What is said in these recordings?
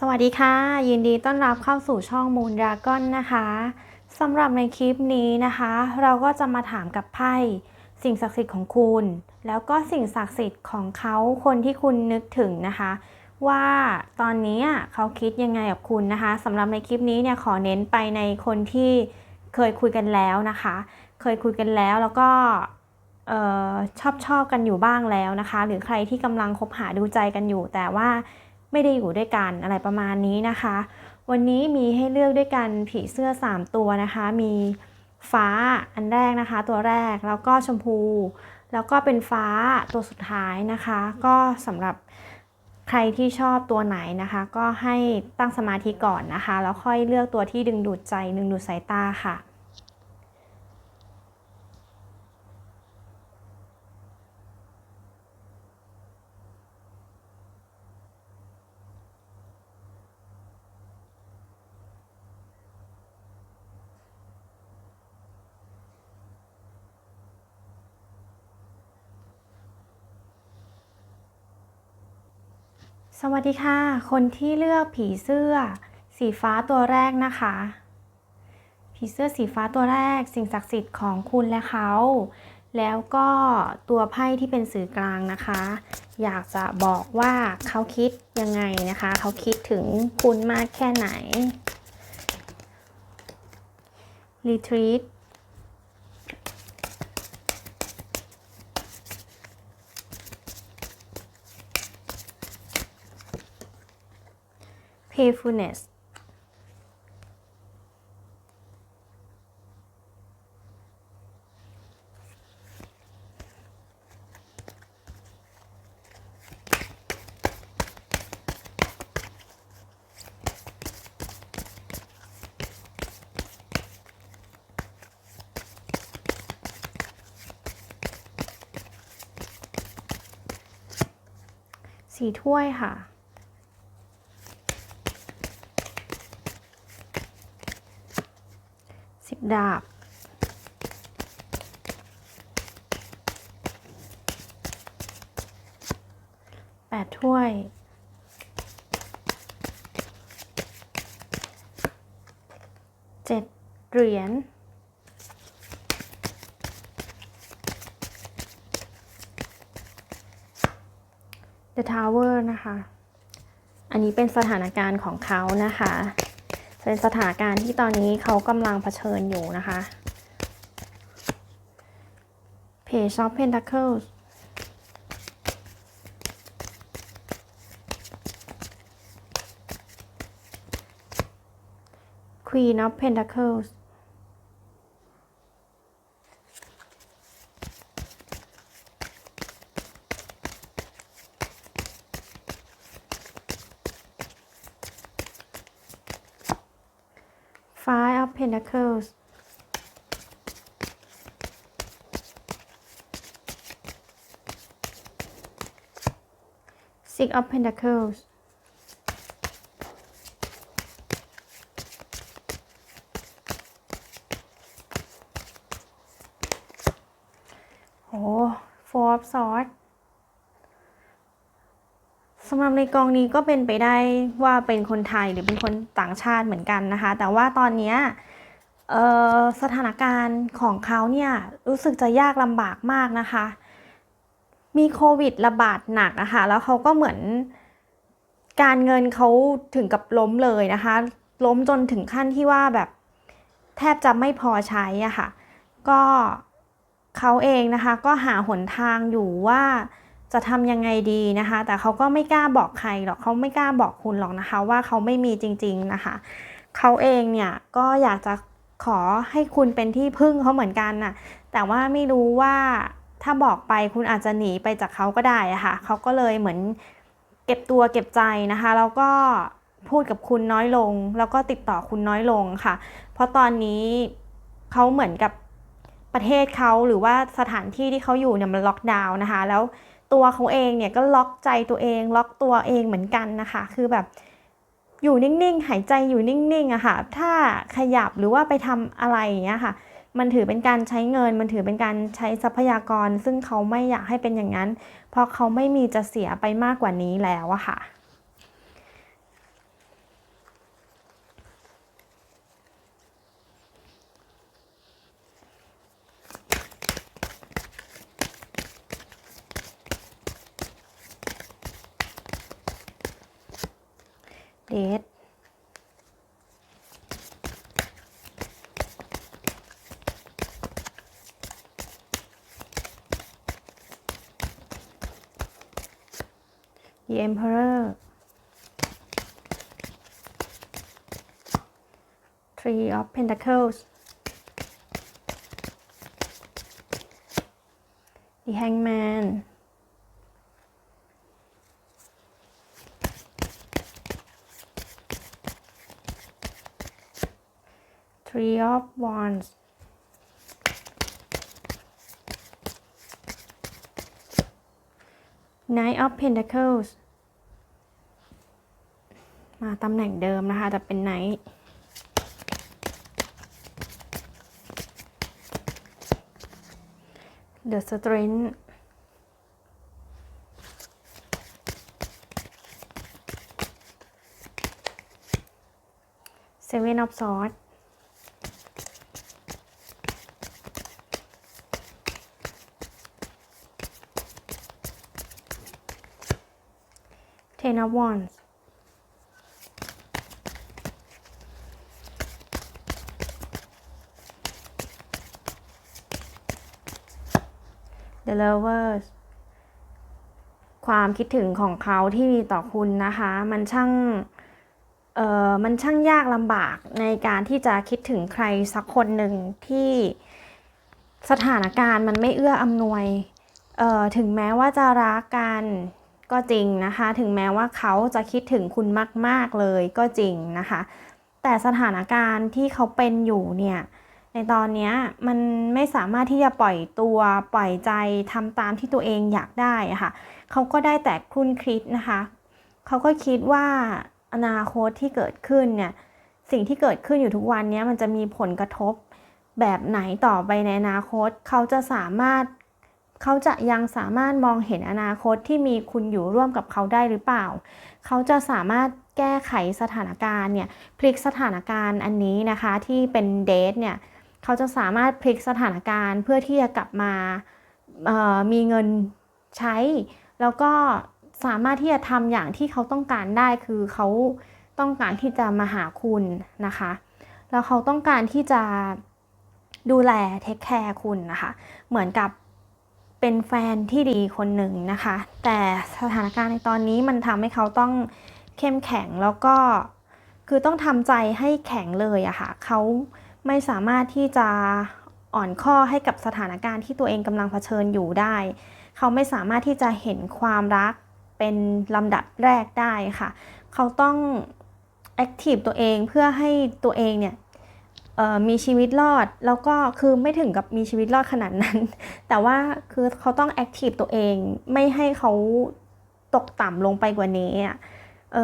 สวัสดีค่ะ ยินดีต้อนรับเข้าสู่ช่องมูนดราก้อนนะคะสำหรับในคลิปนี้นะคะ เราก็จะมาถามกับไพ่สิ่งศักดิ์สิทธิ์ของคุณ แล้วก็สิ่งศักดิ์สิทธิ์ของเขาคนที่คุณนึกถึงนะคะ ว่าตอนนี้เขาคิดยังไงกับคุณนะคะสำหรับในคลิปนี้เนี่ยขอเน้นไปในคนที่เคยคุยกันแล้วนะคะ เคยคุยกันแล้วแล้วก็ออชอบชอบกันอยู่บ้างแล้วนะคะ หรือใครที่กำลังคบหาดูใจกันอยู่ แต่ว่า ไม่ได้อยู่ด้วยกันอะไรประมาณนี้นะคะ วันนี้มีให้เลือกด้วยกันผีเสื้อ 3 ตัวนะคะ มีฟ้าอันแรกนะคะ ตัวแรกแล้วก็ชมพู แล้วก็เป็นฟ้าตัวสุดท้ายนะคะ ก็สำหรับใครที่ชอบตัวไหนนะคะ ก็ให้ตั้งสมาธิก่อนนะคะ แล้วค่อยเลือกตัวที่ดึงดูดใจดึงดูดสายตาค่ะ วัสดีค่ะ คนที่เลือกผีเสื้อ สีฟ้าตัวแรกนะคะ ผีเสื้อสีฟ้าตัวแรก สิ่งศักดิ์สิทธิ์ของคุณและเขา แล้วก็ตัวไพ่ที่เป็นสื่อกลางนะคะ อยากจะบอกว่าเขาคิดยังไงนะคะ เขาคิดถึงคุณมากแค่ไหน Retreat playfulness สีถ้วยค่ะ สิบ ดาบ แปดถ้วย เจ็ดเหรียญ The Tower นะคะ อันนี้เป็นสถานการณ์ของเขานะคะ เป็นสถานการณ์ที่ตอนนี้เขากำลังเผชิญอยู่นะคะ Page of Pentacles ควีนอ of Pentacles pendulums, six of Pentacles โอ้ Four of Swords ในกองนี้ก็เป็นไปได้ว่าเป็นคนไทยหรือเป็นคนต่างชาติเหมือนกันนะคะ แต่ว่าตอนนี้สถานการณ์ของเขาเนี่ยรู้สึกจะยากลำบากมากนะคะ มีโควิดระบาดหนักนะคะแล้วเขาก็เหมือนการเงินเขาถึงกับล้มเลยนะคะ ล้มจนถึงขั้นที่ว่าแบบแทบจะไม่พอใช้อะค่ะ ก็เขาเองนะคะก็หาหนทางอยู่ว่า จะทำยังไงดีนะคะ แต่เขาก็ไม่กล้าบอกใครหรอกเขาไม่กล้าบอกคุณหรอกนะคะ ว่าเขาไม่มีจริง ๆนะคะ เขาเองเนี่ยก็อยากจะขอให้คุณเป็นที่พึ่งเขาเหมือนกันน่ะ แต่ว่าไม่รู้ว่าถ้าบอกไปคุณอาจจะหนีไปจากเขาก็ได้อะค่ะเขาก็เลยเหมือนเก็บตัวเก็บใจนะคะ แล้วก็พูดกับคุณน้อยลง แล้วก็ติดต่อคุณน้อยลงค่ะ เพราะตอนนี้เขาเหมือนกับประเทศเขาหรือว่าสถานที่ที่เขาอยู่เนี่ยมันล็อกดาวน์นะคะ แล้ว ตัวเขาเองเนี่ยก็ล็อกใจตัวเอง ล็อกตัวเองเหมือนกันนะคะ คือแบบอยู่นิ่งๆ หายใจอยู่นิ่งๆอะค่ะ ถ้าขยับหรือว่าไปทำอะไรอย่างเงี้ยค่ะ มันถือเป็นการใช้เงิน มันถือเป็นการใช้ทรัพยากร ซึ่งเขาไม่อยากให้เป็นอย่างนั้น เพราะเขาไม่มีจะเสียไปมากกว่านี้แล้วอะค่ะ Emperor Three of Pentacles The Hangman Three of Wands Knight of Pentacles ตำแหน่งเดิมนะคะแต่เป็นไนท์เดอะสตร n น h Seven of Swords Ten of Wands The Lovers ความคิดถึงของเขาที่มีต่อคุณนะคะ มันช่างเอ่อมันช่างยากลำบากในการที่จะคิดถึงใครสักคนหนึ่งที่สถานการณ์มันไม่เอื้ออำนวยเอ่อถึงแม้ว่าจะรักกันก็จริงนะคะ ถึงแม้ว่าเขาจะคิดถึงคุณมาก ๆ เลยก็จริงนะคะ แต่สถานการณ์ที่เขาเป็นอยู่เนี่ย ในตอนนี้มันไม่สามารถที่จะปล่อยตัวปล่อยใจทำตามที่ตัวเองอยากได้ค่ะเขาก็ได้แต่คลุ่นคิดนะคะเขาก็คิดว่าอนาคตที่เกิดขึ้นเนี่ยสิ่งที่เกิดขึ้นอยู่ทุกวันนี้มันจะมีผลกระทบแบบไหนต่อไปในอนาคต เขาจะสามารถเขาจะยังสามารถมองเห็นอนาคตที่มีคุณอยู่ร่วมกับเขาได้หรือเปล่า เขาจะสามารถแก้ไขสถานการณ์เนี่ยพลิกสถานการณ์อันนี้นะคะที่เป็นเดทเนี่ย เขาจะสามารถพลิกสถานการณ์เพื่อที่จะกลับมามีเงินใช้ แล้วก็สามารถที่จะทำอย่างที่เขาต้องการได้คือเขาต้องการที่จะมาหาคุณนะคะ แล้วเขาต้องการที่จะดูแลเทคแคร์คุณนะคะ เหมือนกับเป็นแฟนที่ดีคนหนึ่งนะคะ แต่สถานการณ์ในตอนนี้มันทำให้เขาต้องเข้มแข็งแล้วก็คือต้องทำใจให้แข็งเลยอะค่ะเขา ไม่สามารถที่จะอ่อนข้อให้กับสถานการณ์ที่ตัวเองกำลังเผชิญอยู่ได้ เขาไม่สามารถที่จะเห็นความรักเป็นลำดับแรกได้ค่ะ เขาต้องแอคทีฟตัวเองเพื่อให้ตัวเองเนี่ยมีชีวิตรอดแล้วก็คือไม่ถึงกับมีชีวิตรอดขนาดนั้น แต่ว่าคือเขาต้องแอคทีฟตัวเองไม่ให้เขาตกต่ำลงไปกว่านี้อะเ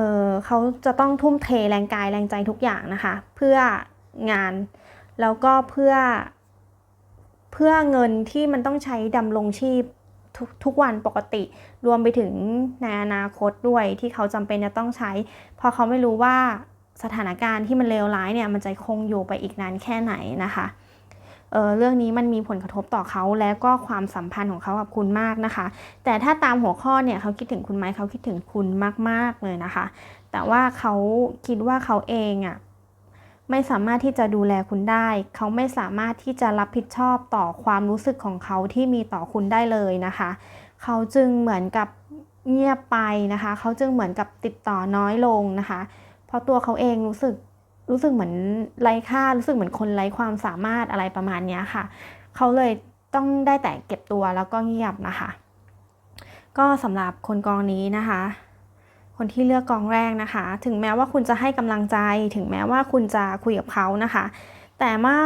เขาจะต้องทุ่มเทแรงกายแรงใจทุกอย่างนะคะ เพื่องาน แล้วก็เพื่อเพื่อเงินที่มันต้องใช้ดำรงชีพทุกทุกวันปกติ รวมไปถึงในอนาคตด้วยที่เขาจำเป็นจะต้องใช้ เพราะเขาไม่รู้ว่าสถานการณ์ที่มันเลวร้ายเนี่ยมันจะคงอยู่ไปอีกนานแค่ไหนนะคะเออเรื่องนี้มันมีผลกระทบต่อเขาและก็ความสัมพันธ์ของเขากับคุณมากนะคะ แต่ถ้าตามหัวข้อเนี่ยเขาคิดถึงคุณไหมเขาคิดถึงคุณมาก ๆเลยนะคะ แต่ว่าเขาคิดว่าเขาเองอะ่ะ ไม่สามารถที่จะดูแลคุณได้ เขาไม่สามารถที่จะรับผิดชอบต่อความรู้สึกของเขาที่มีต่อคุณได้เลยนะคะ เขาจึงเหมือนกับเงียบไปนะคะ เขาจึงเหมือนกับติดต่อน้อยลงนะคะ เพราะตัวเขาเองรู้สึกรู้สึกเหมือนไร้ค่า รู้สึกเหมือนคนไร้ความสามารถอะไรประมาณนี้ค่ะ เขาเลยต้องได้แต่เก็บตัวแล้วก็เงียบนะคะ ก็สำหรับคนกองนี้นะคะ คนที่เลือกกองแรกนะคะ ถึงแม้ว่าคุณจะให้กำลังใจ ถึงแม้ว่าคุณจะคุยกับเขานะคะ แต่ว่า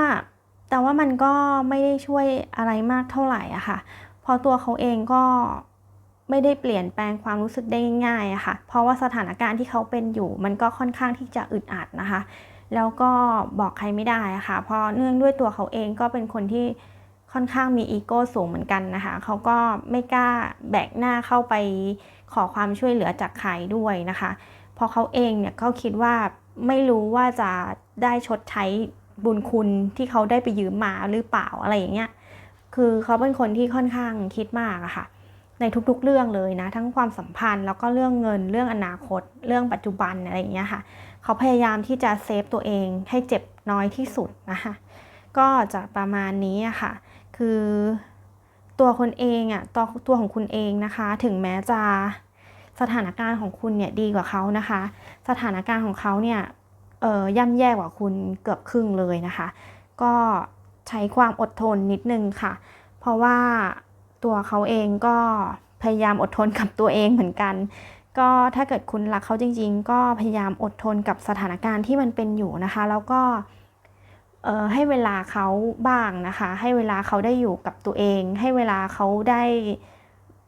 แต่ว่ามันก็ไม่ได้ช่วยอะไรมากเท่าไหร่อะค่ะเพราะตัวเขาเองก็ไม่ได้เปลี่ยนแปลงความรู้สึกได้ง่ายๆอะค่ะ เพราะว่าสถานการณ์ที่เขาเป็นอยู่ มันก็ค่อนข้างที่จะอึดอัดนะคะ แล้วก็บอกใครไม่ได้อะค่ะ เพราะเนื่องด้วยตัวเขาเองก็เป็นคนที่ค่อนข้างมีอีโก้สูงเหมือนกันนะคะ เขาก็ไม่กล้าแบกหน้าเข้าไป ขอความช่วยเหลือจากใครด้วยนะคะพราะเขาเองเนี่ยเขาคิดว่าไม่รู้ว่าจะได้ชดใช้บุญคุณที่เขาได้ไปยืมมาหรือเปล่าอะไรอย่างเงี้ย คือเขาเป็นคนที่ค่อนข้างคิดมากอะค่ะ ในทุกๆเรื่องเลยนะ ทั้งความสัมพันธ์แล้วก็เรื่องเงินเรื่องอนาคต เรื่องปัจจุบันอะไรอย่างเงี้ยค่ะ เขาพยายามที่จะเซฟตัวเองให้เจ็บน้อยที่สุดนะคะ ก็จะประมาณนี้อะค่ะ คือ ตัวคนเองอะตัวตัวของคุณเองนะคะ ถึงแม้จะสถานการณ์ของคุณเนี่ยดีกว่าเขานะคะ สถานการณ์ของเขาเนี่ยเอ่อย่ำแย่กว่าคุณเกือบครึ่งเลยนะคะ ก็ใช้ความอดทนนิดนึงค่ะ เพราะว่าตัวเขาเองก็พยายามอดทนกับตัวเองเหมือนกัน ก็ถ้าเกิดคุณรักเขาจริง ๆ ก็พยายามอดทนกับสถานการณ์ที่มันเป็นอยู่นะคะ แล้วก็ ให้เวลาเขาบ้างนะคะ ให้เวลาเขาได้อยู่กับตัวเอง ให้เวลาเขาได้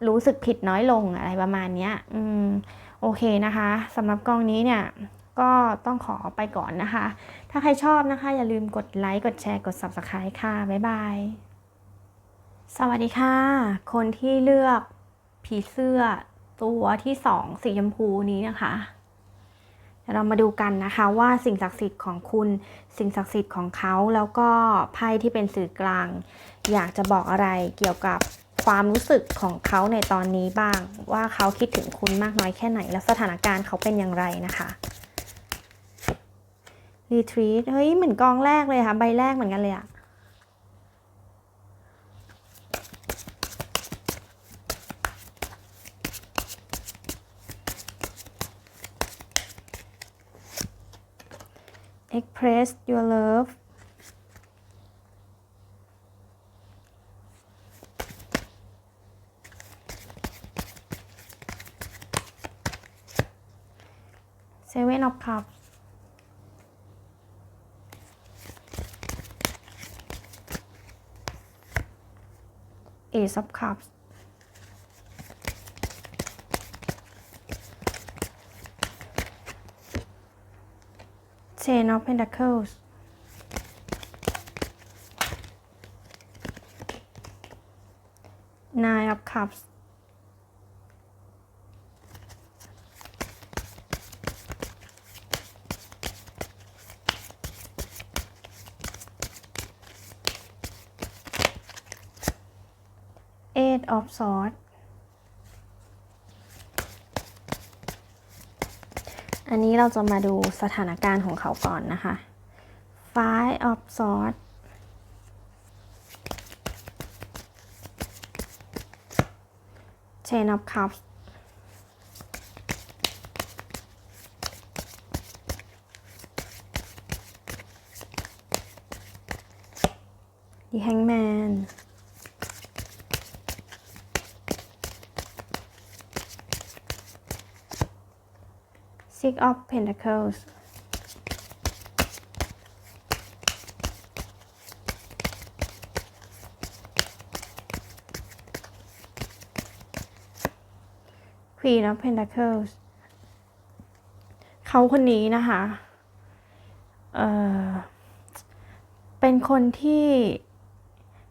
รู้สึกผิดน้อยลงอะไรประมาณนี้อืมโอเคนะคะสำหรับกองนี้เนี่ยก็ต้องขอไปก่อนนะคะ ถ้าใครชอบนะคะ อย่าลืมกดไลค์ กดแชร์ กด Subscribe ค่ะ บ๊ายบาย สวัสดีค่ะ คนที่เลือกผีเสื้อตัวที่สองสีชมพูนี้นะคะ เรามาดูกันนะคะว่าสิ่งศักดิ์สิทธิ์ของคุณ สิ่งศักดิ์สิทธิ์ของเขาแล้วก็ไพ่ที่เป็นสื่อกลาง อยากจะบอกอะไรเกี่ยวกับความรู้สึกของเขาในตอนนี้บ้าง ว่าเขาคิดถึงคุณมากน้อยแค่ไหน แล้วสถานการณ์เขาเป็นอย่างไรนะคะรีทรีตเฮ้ยเหมือนกองแรกเลยค่ะ ใบแรกเหมือนกันเลยอะ express your love เซเว่นออฟคัพเอซอฟคัพ Ten of Pentacles Nine of Cups Eight of Swords อันนี้เราจะมาดูสถานการณ์ของเขาก่อนนะคะ Five of Swords Ten of Cups The Hangman Six of Pentacles Queen of Pentacles เขาคนนี้นะคะเอ่อเป็นคนที่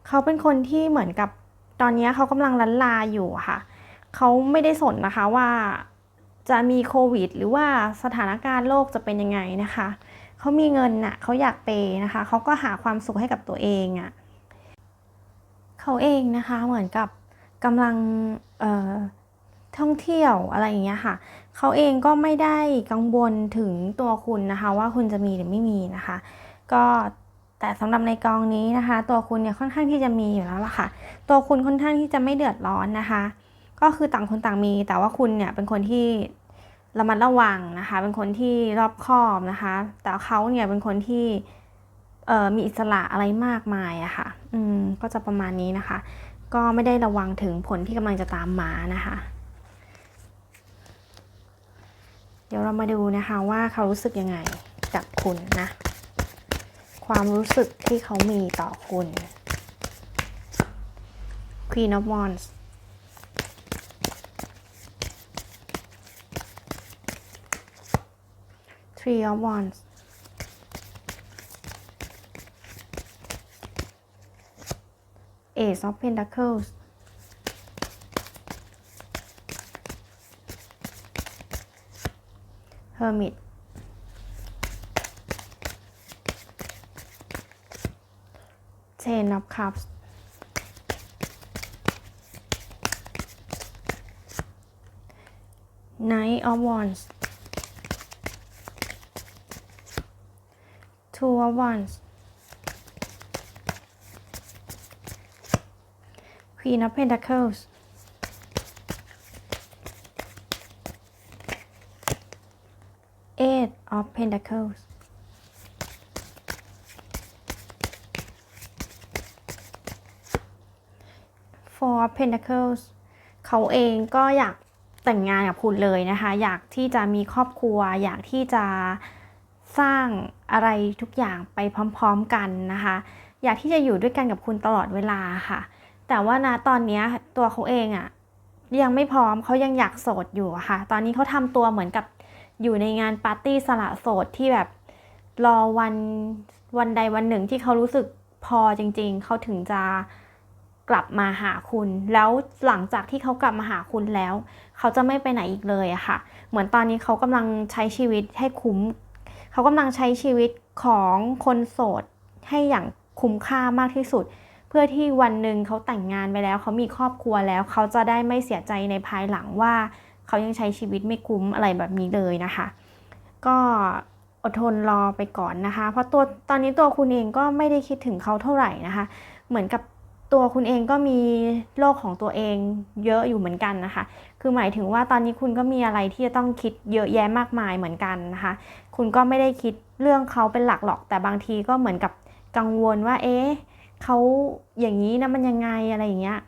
เขาเป็นคนที่เหมือนกับตอนนี้เขากำลังลันลาอยู่ค่ะ เขาไม่ได้สนนะคะว่า จะมีโควิด หรือว่าสถานการณ์โลกจะเป็นยังไงนะคะเขามีเงินน่ะเขาอยากเปย์นะคะเขาก็หาความสุขให้กับตัวเองอะ่ะเขาเองนะคะเหมือนกับกำลังเอ่อท่องเที่ยวอะไรอย่างเงี้ยค่ะเขาเองก็ไม่ได้กังวลถึงตัวคุณนะคะว่าคุณจะมีหรือไม่มีนะคะ ก็แต่สำหรับในกองนี้นะคะ ตัวคุณเนี่ยค่อนข้างที่จะมีอยู่แล้วล่ะค่ะ ตัวคุณค่อนข้างที่จะไม่เดือดร้อนนะคะ ก็คือต่างคนต่างมี แต่ว่าคุณเนี่ยเป็นคนที่ ระมัดระวังนะคะ เป็นคนที่รอบคอบนะคะ แต่เขาเนี่ยเป็นคนที่มีอิสระอะไรมากมายอะค่ะ อืม ก็จะประมาณนี้นะคะ ก็ไม่ได้ระวังถึงผลที่กำลังจะตามมานะคะ เดี๋ยวเรามาดูนะคะว่าเขารู้สึกยังไงกับคุณนะ ความรู้สึกที่เขามีต่อคุณ Queen of Wands Three of Wands Ace of Pentacles Hermit Ten of Cups Knight of Wands Two of Wands Queen of Pentacles Eight of Pentacles Four of Pentacles เขาเองก็อยากแต่งงานกับคุณเลยนะคะ อยากที่จะมีครอบครัว อยากที่จะสร้าง อะไรทุกอย่างไปพร้อมๆกันนะคะ อยากที่จะอยู่ด้วยกันกับคุณตลอดเวลาค่ะ แต่ว่านะตอนนี้ตัวเขาเองอะ่ะยังไม่พร้อมเขายังอยากโสดอยู่ค่ะ ตอนนี้เขาทำตัวเหมือนกับอยู่ในงานปาร์ตี้สละโสดที่แบบรอวันวันใดวันหนึ่งที่เขารู้สึกพอจริง ๆ เขาถึงจะกลับมาหาคุณ แล้วหลังจากที่เขากลับมาหาคุณแล้ว เขาจะไม่ไปไหนอีกเลยอะค่ะ เหมือนตอนนี้เขากำลังใช้ชีวิตให้คุ้ม เขากำลังใช้ชีวิตของคนโสดให้อย่างคุ้มค่ามากที่สุด เพื่อที่วันหนึ่งเขาแต่งงานไปแล้ว เขามีครอบครัวแล้วเขาจะได้ไม่เสียใจในภายหลังว่า เขายังใช้ชีวิตไม่คุ้มอะไรแบบนี้เลยนะคะ ก็อดทนรอไปก่อนนะคะ เพราะตัวตอนนี้ตัวคุณเองก็ไม่ได้คิดถึงเขาเท่าไหร่นะคะ เหมือนกับตัวคุณเองก็มีโลกของตัวเองเยอะอยู่เหมือนกันนะคะ คือหมายถึงว่าตอนนี้คุณก็มีอะไรที่จะต้องคิดเยอะแยะมากมายเหมือนกันนะคะ คุณก็ไม่ได้คิดเรื่องเขาเป็นหลักหรอก แต่บางทีก็เหมือนกับกังวลว่า เอ๊ะเขาอย่างนี้นะมันยังไงอะไรอย่างเงี้ย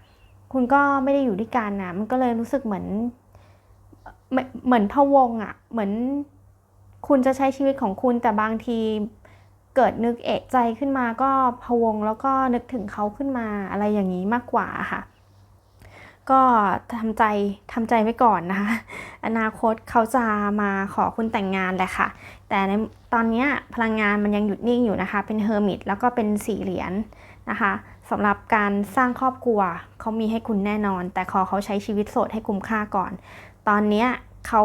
คุณก็ไม่ได้อยู่ด้วยกันนะมันก็เลยรู้สึกเหมือน เหมือนพะวงอะ่ะ เหมือนคุณจะใช้ชีวิตของคุณแต่บางทีเกิดนึกเอะใจขึ้นมาก็พะวงแล้วก็นึกถึงเขาขึ้นมาอะไรอย่างนี้มากกว่าค่ะ ก็ทำใจทำใจไว้ก่อนนะคะ อนาคตเขาจะมาขอคุณแต่งงานแหละค่ะ แต่ในตอนนี้พลังงานมันยังหยุดนิ่งอยู่นะคะ เป็นเฮอร์มิตแล้วก็เป็นสี่เหรียญนะคะสำหรับการสร้างครอบครัวเขามีให้คุณแน่นอน แต่ขอเขาใช้ชีวิตโสดให้คุ้มค่าก่อน ตอนนี้เขา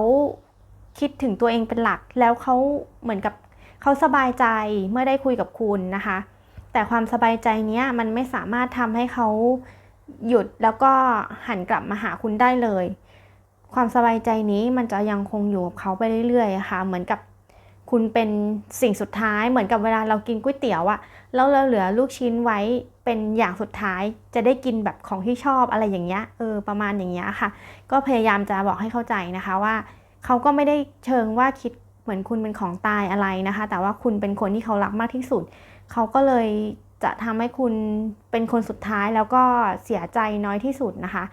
คิดถึงตัวเองเป็นหลัก แล้วเขาเหมือนกับเขาสบายใจเมื่อได้คุยกับคุณนะคะ แต่ความสบายใจนี้มันไม่สามารถทำให้เขา หยุดแล้วก็หันกลับมาหาคุณได้เลย ความสบายใจนี้มันจะยังคงอยู่กับเขาไปเรื่อยๆค่ะ เหมือนกับคุณเป็นสิ่งสุดท้ายเหมือนกับเวลาเรากินก๋วยเตี๋ยวอะแล้วเราเหลือลูกชิ้นไว้เป็นอย่างสุดท้ายจะได้กินแบบของที่ชอบอะไรอย่างเงี้ยเออประมาณอย่างเงี้ยค่ะ ก็พยายามจะบอกให้เข้าใจนะคะว่าเขาก็ไม่ได้เชิงว่าคิดเหมือนคุณเป็นของตายอะไรนะคะ แต่ว่าคุณเป็นคนที่เขารักมากที่สุด เขาก็เลย จะทำให้คุณเป็นคนสุดท้ายแล้วก็เสียใจน้อยที่สุดนะคะ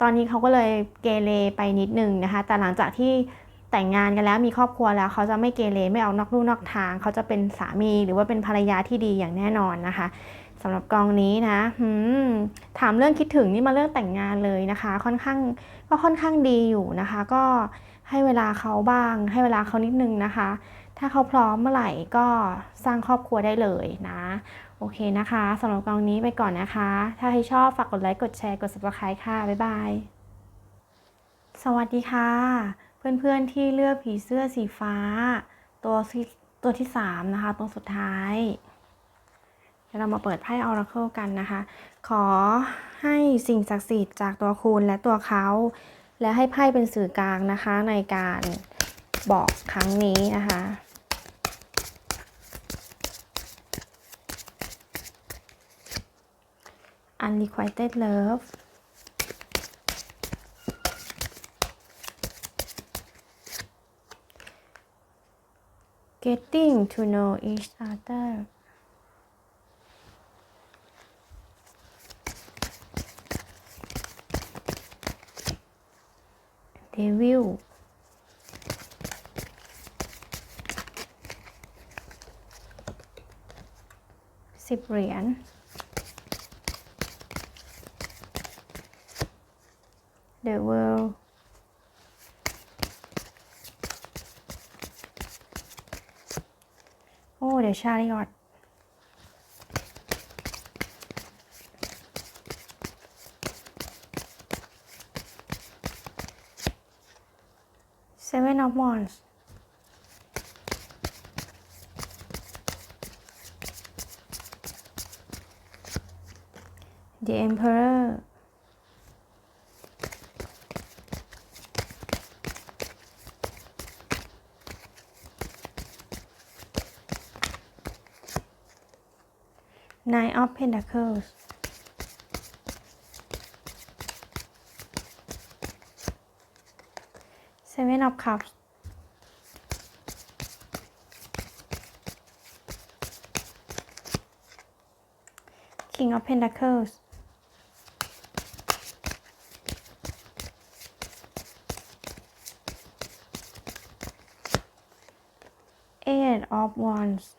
ตอนนี้เขาก็เลยเกเรไปนิดนึงนะคะ แต่หลังจากที่แต่งงานกันแล้วมีครอบครัวแล้วเขาจะไม่เกเรไม่เอานอกลู่นอกทาง เขาจะเป็นสามีหรือว่าเป็นภรรยาที่ดีอย่างแน่นอนนะคะสำหรับกองนี้นะถามเรื่องคิดถึงนี่มาเรื่องแต่งงานเลยนะคะ ค่อนข้างก็ค่อนข้างดีอยู่นะคะ ก็ให้เวลาเขาบ้าง ให้เวลาเขานิดนึงนะคะ ถ้าเขาพร้อมเมื่อไหร่ก็สร้างครอบครัวได้เลยนะ โอเคนะคะสำหรับกองนี้ไปก่อนนะคะ ถ้าใครชอบฝากกดไลค์ กดแชร์ กด subscribe ค่ะ บ๊ายบาย สวัสดีค่ะ เพื่อนๆที่เลือกผีเสื้อสีฟ้า ตัวตัวที่สามนะคะตัวสุดท้ายเดี๋ยวเรามาเปิดไพ่ออราเคิลกันนะคะ ขอให้สิ่งศักดิ์สิทธิ์จากตัวคุณและตัวเขา และให้ไพ่เป็นสื่อกลางนะคะในการบอกครั้งนี้นะคะ unrequited love getting to know each other devil สิบเหรียญ the world oh the chariot seven of wands. The emperor Nine of Pentacles Seven of Cups. King of Pentacles Eight of Wands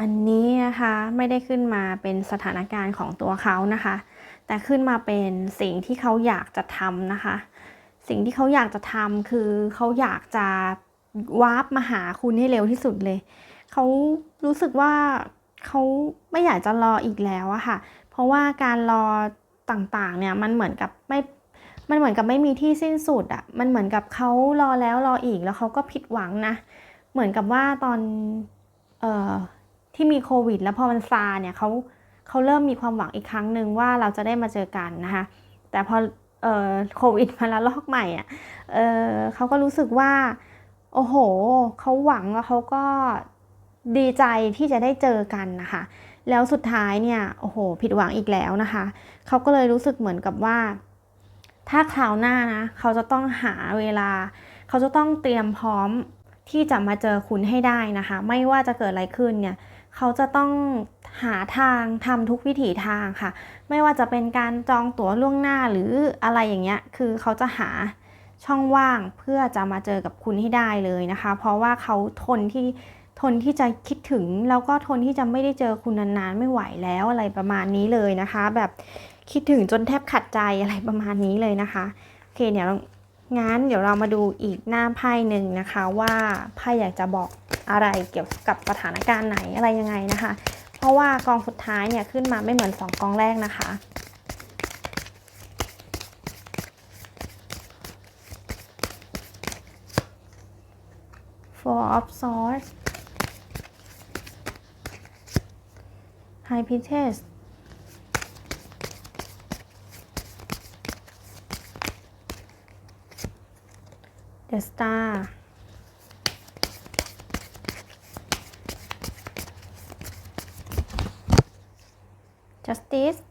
อันนี้นะคะไม่ได้ขึ้นมาเป็นสถานการณ์ของตัวเขานะคะ แต่ขึ้นมาเป็นสิ่งที่เขาอยากจะทำนะคะ สิ่งที่เขาอยากจะทำคือเขาอยากจะวาร์ปมาหาคุณให้เร็วที่สุดเลย เขารู้สึกว่าเขาไม่อยากจะรออีกแล้วอะค่ะ เพราะว่าการรอต่างๆเนี่ยมันเหมือนกับไม่ มันเหมือนกับไม่มีที่สิ้นสุดอะมันเหมือนกับเขารอแล้วรออีกแล้วเขาก็ผิดหวังนะ เหมือนกับว่าตอน เอ่อ ที่มีโควิด แล้วพอมันซาเนี่ยเขาเขาเริ่มมีความหวังอีกครั้งหนึ่งว่าเราจะได้มาเจอกันนะคะแต่พอเอ่อโควิดมาละลอกใหม่อะเเขาก็รู้สึกว่า โอ้โหเขาหวังแล้วเขาก็ดีใจที่จะได้เจอกันนะคะ แล้วสุดท้ายเนี่ยโอ้โห ผิดหวังอีกแล้วนะคะเขาก็เลยรู้สึกเหมือนกับว่า ถ้าคราวหน้านะเขาจะต้องหาเวลา เขาจะต้องเตรียมพร้อมที่จะมาเจอคุณให้ได้นะคะ ไม่ว่าจะเกิดอะไรขึ้นเนี่ย เขาจะต้องหาทางทำทุกวิถีทางค่ะ ไม่ว่าจะเป็นการจองตั๋วล่วงหน้าหรืออะไรอย่างเงี้ย คือเขาจะหาช่องว่างเพื่อจะมาเจอกับคุณให้ได้เลยนะคะ เพราะว่าเขาทนที่ทนที่จะคิดถึงแล้วก็ทนที่จะไม่ได้เจอคุณนานๆไม่ไหวแล้วอะไรประมาณนี้เลยนะคะ แบบคิดถึงจนแทบขัดใจอะไรประมาณนี้เลยนะคะโอเคเดี๋ย งั้นเดี๋ยวเรามาดูอีกหน้าไพ่หนึ่งนะคะว่าไพ่อยากจะบอกอะไรเกี่ยวกับสถานการณ์ไหนอะไรยังไงนะคะ เพราะว่ากองสุดท้ายเนี่ยขึ้นมาไม่เหมือนสองกองแรกนะคะ Four of Swords High Priestess The Star Justice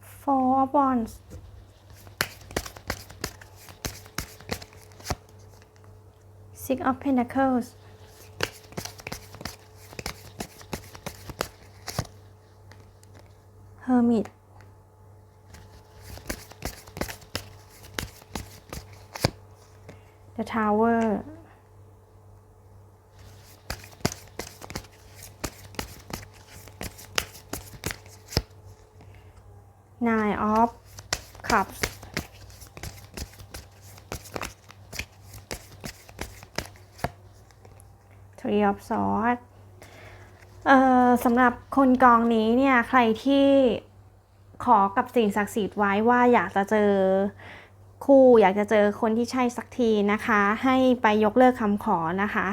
Four of Wands Six of Pentacles Hermit The Tower Nine of Cups Three of Swords เอ่อสำหรับคนกองนี้เนี่ยใครที่ขอกับสิ่งศักดิ์สิทธิ์ไว้ว่าอยากจะเจอคู่อยากจะเจอคนที่ใช่สักทีนะคะ ให้ไปยกเลิกคำขอนะคะ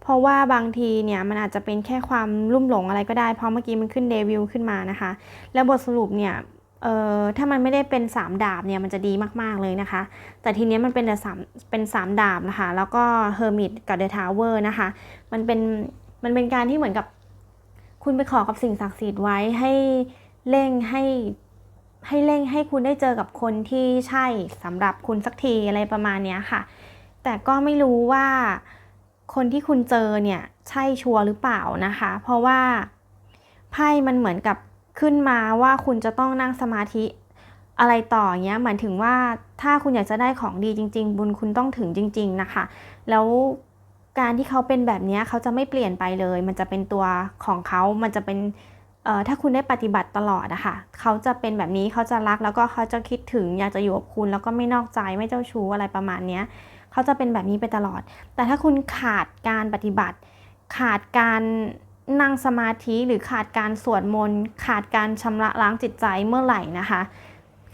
เพราะว่าบางทีเนี่ยมันอาจจะเป็นแค่ความลุ่มหลงอะไรก็ได้เพราะเมื่อกี้มันขึ้นเดวิลขึ้นมานะคะ แล้วบทสรุปเนี่ย เอ่อถ้ามันไม่ได้เป็น 3 ดาบเนี่ยมันจะดีมาก ๆ เลยนะคะ แต่ทีเนี้ยมันเป็นแต่สามเป็น 3 ดาบนะคะ แล้วก็เฮอร์มิตกับเดอะทาวเวอร์นะคะ มันเป็นมันเป็นการที่เหมือนกับ คุณไปขอกับสิ่งศักดิ์สิทธิ์ไว้ให้เร่งให้ให้เร่งให้คุณได้เจอกับคนที่ใช่สำหรับคุณสักทีอะไรประมาณเนี้ยค่ะ แต่ก็ไม่รู้ว่าคนที่คุณเจอเนี่ยใช่ชัวร์หรือเปล่านะคะ เพราะว่าไพ่มันเหมือนกับ ขึ้นมาว่าคุณจะต้องนั่งสมาธิอะไรต่อเงี้ยหมายถึงว่าถ้าคุณอยากจะได้ของดีจริง ๆ บุญคุณต้องถึงจริง ๆนะคะ แล้วการที่เขาเป็นแบบนี้เขาจะไม่เปลี่ยนไปเลย มันจะเป็นตัวของเขา มันจะเป็นถ้าคุณได้ปฏิบัติตลอดอะคะเขาจะเป็นแบบนี้เขาจะรักแล้วก็เขาจะคิดถึงอยากจะอยู่กับคุณ แล้วก็ไม่นอกใจไม่เจ้าชู้อะไรประมาณนี้เขาจะเป็นแบบนี้ไปตลอด แต่ถ้าคุณขาดการปฏิบัติ ขาดการ นั่งสมาธิหรือขาดการสวดมนต์ขาดการชำระล้างจิตใจเมื่อไหร่นะคะ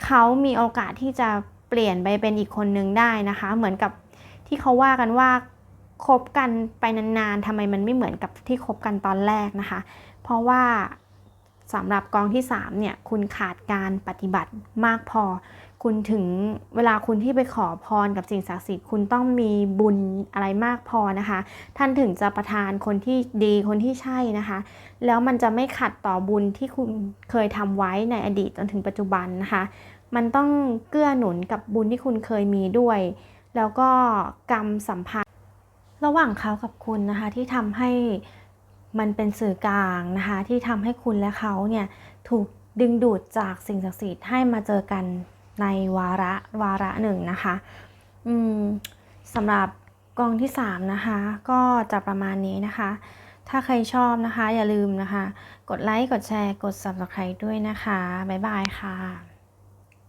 เขามีโอกาสที่จะเปลี่ยนไปเป็นอีกคนนึงได้นะคะ เหมือนกับที่เขาว่ากันว่าคบกันไปนานๆทำไมมันไม่เหมือนกับที่คบกันตอนแรกนะคะ เพราะว่าสำหรับกองที่3เนี่ยคุณขาดการปฏิบัติมากพอ คุณถึงเวลาคุณที่ไปขอพรกับสิ่งศักดิ์สิทธิ์คุณต้องมีบุญอะไรมากพอนะคะ ท่านถึงจะประทานคนที่ดีคนที่ใช่นะคะ แล้วมันจะไม่ขัดต่อบุญที่คุณเคยทำไว้ในอดีตจนถึงปัจจุบันนะคะ มันต้องเกื้อหนุนกับบุญที่คุณเคยมีด้วย แล้วก็กรรมสัมพันธ์ ระหว่างเขากับคุณนะคะที่ทำให้มันเป็นสื่อกลางนะคะ ที่ทำให้คุณและเขาเนี่ยถูกดึงดูดจากสิ่งศักดิ์สิทธิ์ให้มาเจอกัน ในวาระวาระหนึ่งนะคะอืมสำหรับกองที่ 3 นะคะ ก็จะประมาณนี้นะคะ ถ้าใครชอบนะคะ อย่าลืมนะคะ กดไลค์ กดแชร์ กด subscribe ด้วยนะคะ บ๊ายบายค่ะ